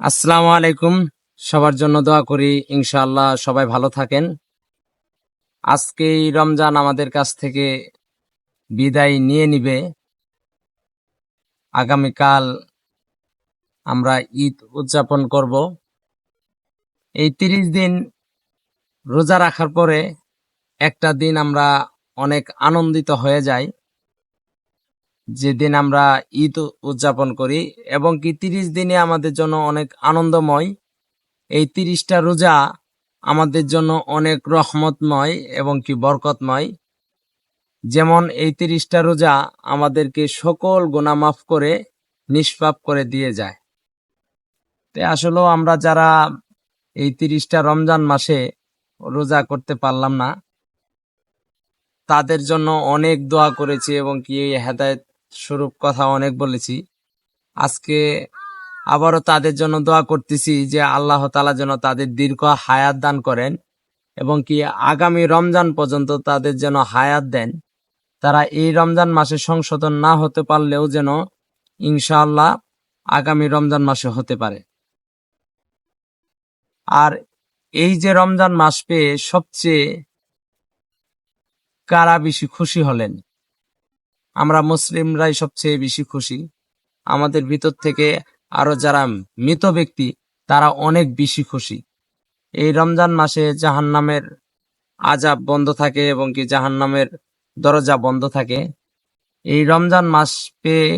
আসসালামু আলাইকুম। সবার জন্য দোয়া করি, ইনশাআল্লাহ সবাই ভালো থাকেন। আজকে রমজান আমাদের কাছ থেকে বিদায় নিয়ে নিবে। আগামীকাল আমরা ঈদ উদযাপন করব। এই তিরিশ দিন রোজা রাখার পরে একটা দিন আমরা অনেক আনন্দিত হয়ে যাই। যেদিন আমরা ঈদ উদযাপন করি এবং কি তিরিশ দিনে আমাদের জন্য অনেক আনন্দময়, এই তিরিশটা রোজা আমাদের জন্য অনেক রহমতময় এবং কি বরকতময়। যেমন এই তিরিশটা রোজা আমাদেরকে সকল গুনাহ মাফ করে, নিষ্পাপ করে দিয়ে যায়। তো আসলেও আমরা যারা এই তিরিশটা রমজান মাসে রোজা করতে পারলাম না, তাদের জন্য অনেক দোয়া করেছি এবং কি হেদায়ত স্বরূপ কথা অনেক বলেছি। আজকে আবারও তাদের জন্য দোয়া করতেছি যে আল্লাহ তালা যেন তাদের দীর্ঘ হায়াত দান করেন এবং কি আগামী রমজান পর্যন্ত তাদের যেন হায়াত দেন। তারা এই রমজান মাসে সংশোধন না হতে পারলেও যেন ইনশাআল্লাহ আগামী রমজান মাসে হতে পারে। আর এই যে রমজান মাস পেয়ে সবচেয়ে কারা বেশি খুশি হলেন? আমরা মুসলিমরাই সবচেয়ে বেশি খুশি। আমাদের ভিতর থেকে আরও যারা মৃত ব্যক্তি, তারা অনেক বেশি খুশি। এই রমজান মাসে জাহান্নামের আজাব বন্ধ থাকে এবং কি জাহান্নামের দরজা বন্ধ থাকে। এই রমজান মাস পেয়ে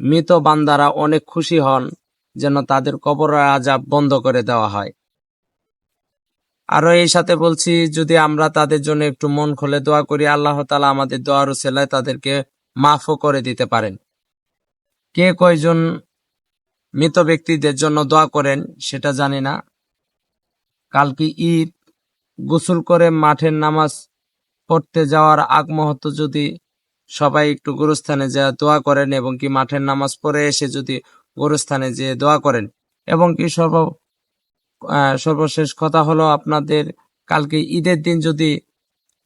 মৃত বান্দারা অনেক খুশি হন যেন তাদের কবরের আজাব বন্ধ করে দেওয়া হয়। আরও এই সাথে বলছি, যদি আমরা তাদের জন্য একটু মন খুলে দোয়া করি, আল্লাহ তালা আমাদের দোয়ার সেলায় তাদেরকে মাফও করে দিতে পারেন। কে কয়জন মৃত ব্যক্তিদের জন্য দোয়া করেন সেটা জানি না। কালকে ঈদ? গোসল করে মাঠের নামাজ পড়তে যাওয়ার আগ মুহূর্ত যদি সবাই একটু গুরুস্থানে যা দোয়া করেন এবং কি মাঠের নামাজ পড়ে এসে যদি গুরুস্থানে যেয়ে দোয়া করেন এবং কি সর্ব সর্বশেষ কথা হলো আপনাদের কালকে ঈদের দিন যদি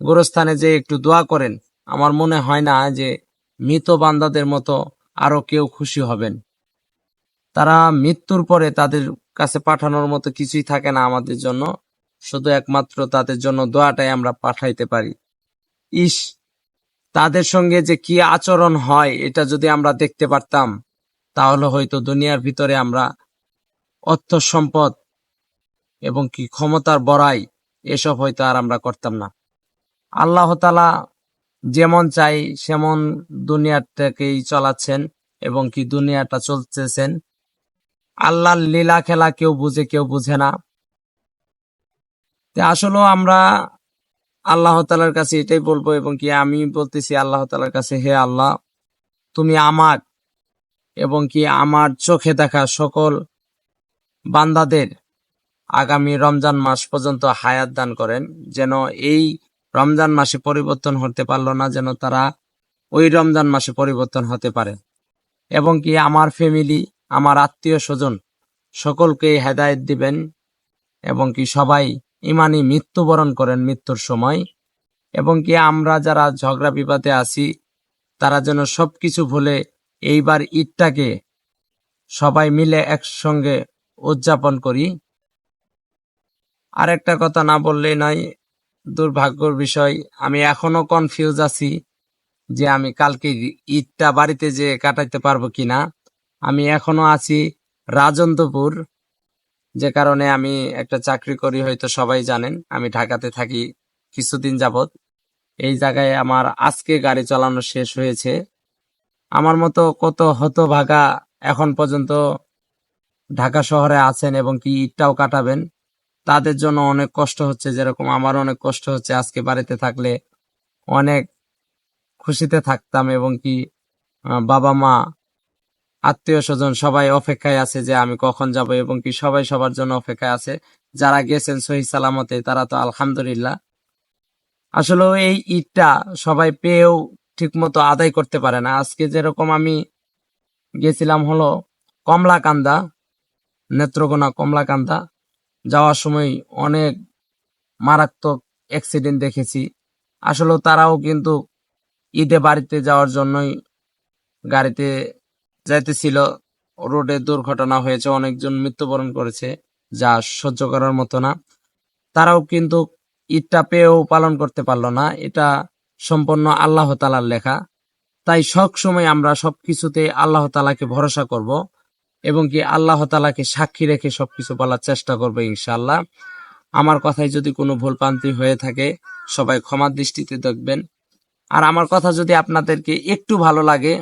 গোরস্থানে যে একটু দোয়া করেন, আমার মনে হয় না যে মৃত বান্দাদের মতো আরও কেউ খুশি হবেন। তারা মৃত্যুর পরে তাদের কাছে পাঠানোর মতো কিছুই থাকে না আমাদের জন্য, শুধু একমাত্র তাদের জন্য দোয়াটাই আমরা পাঠাইতে পারি। ইস, তাদের সঙ্গে যে কি আচরণ হয়, এটা যদি আমরা দেখতে পারতাম, তাহলে হয়তো দুনিয়ার ভিতরে আমরা অর্থ সম্পদ এবং কি ক্ষমতার বড়াই, এসব হয়তো আর আমরা করতাম না। আল্লাহ তালা যেমন চাই সেমন দুনিয়াটাকেই চলাচ্ছেন এবং কি দুনিয়াটা চলতেছেন। আল্লাহর লীলা খেলা কেউ বুঝে কেউ বুঝে না। আসলেও আমরা আল্লাহ তালার কাছে এটাই বলব এবং কি আমি বলতেছি আল্লাহ তালার কাছে, হে আল্লাহ, তুমি আমার এবং কি আমার চোখে দেখা সকল বান্দাদের আগামী রমজান মাস পর্যন্ত হায়াত দান করেন, যেন এই রমজান মাসে পরিবর্তন হতে পারল না যেন তারা ওই রমজান মাসে পরিবর্তন হতে পারে। এবং কি আমার ফ্যামিলি, আমার আত্মীয় স্বজন সকলকে হেদায়েত দিবেন এবং কি সবাই ইমানি মৃত্যুবরণ করেন মৃত্যুর সময়। এবং কি আমরা যারা ঝগড়া বিবাদে আছি, তারা যেন সব কিছু ভুলে এইবার ঈদটাকে সবাই মিলে একসঙ্গে উদযাপন করি। আরেকটা কথা না বললেই নয় দুর্ভাগ্যর বিষয়, আমি এখনও কনফিউজ আছি যে আমি কালকে ঈদটা বাড়িতে যে কাটাইতে পারব কিনা। আমি এখনও আছি রাজন্তপুর যে কারণে আমি একটা চাকরি করি, হয়তো সবাই জানেন। আমি ঢাকাতে থাকি কিছুদিন যাবত এই জায়গায় আমার আজকে গাড়ি চালানো শেষ হয়েছে। আমার মতো কত হতভাগা এখন পর্যন্ত ঢাকা শহরে আছেন এবং কি ঈদটাও কাটাবেন। তাদের জন্য অনেক কষ্ট হচ্ছে, যেরকম আমার অনেক কষ্ট হচ্ছে আজকে বাড়িতে থাকলে। অনেক খুশিতে থাকতাম এবং কি বাবা মা, আত্মীয় স্বজন সবাই অপেক্ষায় আছে যে আমি কখন যাব এবং কি সবাই সবার জন্য অপেক্ষায় আছে। যারা গেছেন সহি সালামতে, তারা তো আলহামদুলিল্লাহ। আসলে এই ঈদটা সবাই পেয়েও ঠিক মতো আদায় করতে পারে না। আজকে যেরকম আমি গেছিলাম হলো কমলাকান্দা, নেত্রকোনা কমলাকান্দা। যাওয়ার সময় অনেক মারাত্মক অ্যাক্সিডেন্ট দেখেছি। আসলে তারাও কিন্তু ঈদে বাড়িতে যাওয়ার জন্যই গাড়িতে যাইতেছিল। রোডে দুর্ঘটনা হয়েছে, অনেকজন মৃত্যুবরণ করেছে, যা সহ্য করার মতো না। তারাও কিন্তু ঈদটা পেয়েও পালন করতে পারল না। এটা সম্পূর্ণ আল্লাহ তালার লেখা। তাই সব সময় আমরা সবকিছুতে আল্লাহ তালাকে ভরসা করব। এবং কি আল্লাহ তালাকে সাক্ষী রেখে সবকিছু বলার চেষ্টা করব ইনশাআল্লাহ। আমার কথায় যদি কোনো ভুল প্রান্তি হয়ে থাকে, সবাই ক্ষমার দৃষ্টিতে দেখবেন। আর আমার কথা যদি আপনাদেরকে একটু ভালো লাগে,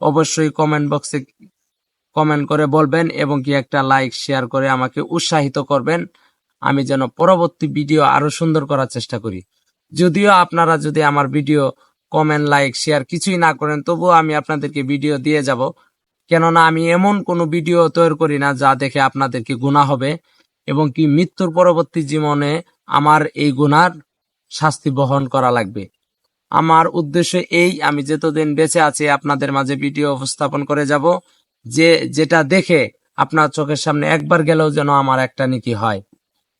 অবশ্যই কমেন্ট বক্সে কমেন্ট করে বলবেন এবং কি একটা লাইক শেয়ার করে আমাকে উৎসাহিত করবেন। আমি যেন পরবর্তী ভিডিও আরও সুন্দর করার চেষ্টা করি। যদিও আপনারা যদি আমার ভিডিও কমেন্ট লাইক শেয়ার কিছুই না করেন, তবুও আমি আপনাদেরকে ভিডিও দিয়ে যাব। কেননা আমি এমন কোনো ভিডিও তৈরি করি না যা দেখে আপনাদেরকে গুণা হবে এবং কি মৃত্যুর পরবর্তী জীবনে আমার এই গুনার শাস্তি বহন করা লাগবে। আমার উদ্দেশ্য এই, আমি যতদিন বেঁচে আছি আপনাদের মাঝে ভিডিও উপস্থাপন করে যাব, যে যেটা দেখে আপনার চোখের সামনে একবার গেলেও যেন আমার একটা নীতি হয়।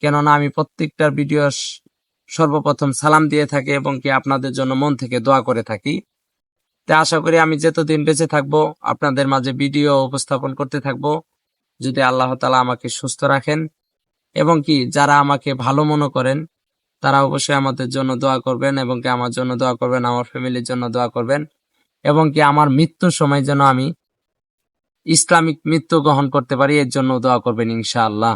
কেননা আমি প্রত্যেকটার ভিডিও সর্বপ্রথম সালাম দিয়ে থাকি এবং কি আপনাদের জন্য মন থেকে দোয়া করে থাকি। তা আশা করি আমি যতদিন বেঁচে থাকব, আপনাদের মাঝে ভিডিও উপস্থাপন করতে থাকব। যদি আল্লাহ তালা আমাকে সুস্থ রাখেন এবং কি যারা আমাকে ভালো মনে করেন, তারা অবশ্যই আমাদের জন্য দোয়া করবেন এবং কি আমার জন্য দোয়া করবেন, আমার ফ্যামিলির জন্য দোয়া করবেন এবং কি আমার মৃত্যুর সময় যেন আমি ইসলামিক মৃত্যু গ্রহণ করতে পারি, এর জন্য দোয়া করবেন ইনশাআল্লাহ।